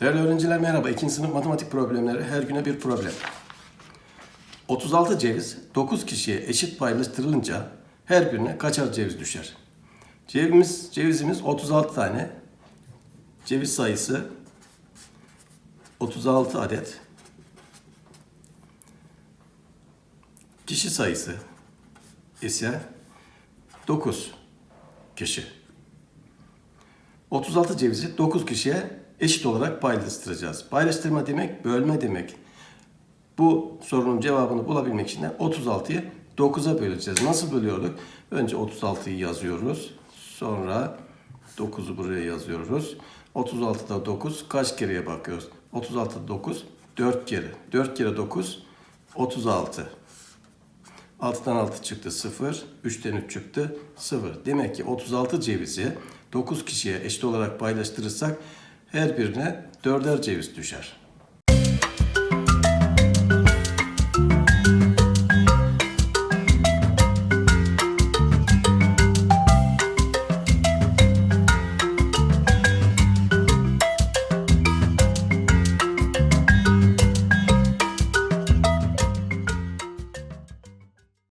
Değerli öğrenciler merhaba. İkinci sınıf matematik problemleri her güne bir problem. 36 ceviz 9 kişiye eşit paylaştırılınca her birine kaçar ceviz düşer? Cevizimiz, cevizimiz 36 tane. Ceviz sayısı 36 adet. Kişi sayısı ise 9 kişi. 36 cevizi 9 kişiye eşit olarak paylaştıracağız. Paylaştırma demek bölme demek. Bu sorunun cevabını bulabilmek için de 36'yı 9'a böleceğiz. Nasıl bölüyorduk? Önce 36'yı yazıyoruz. Sonra 9'u buraya yazıyoruz. 36'da 9 kaç kereye bakıyoruz? 36'da 9 4 kere. 4 kere 9 36. 6'dan 6 çıktı 0, 3'ten 3 çıktı 0. Demek ki 36 cevizi 9 kişiye eşit olarak paylaştırırsak her birine 4'er ceviz düşer.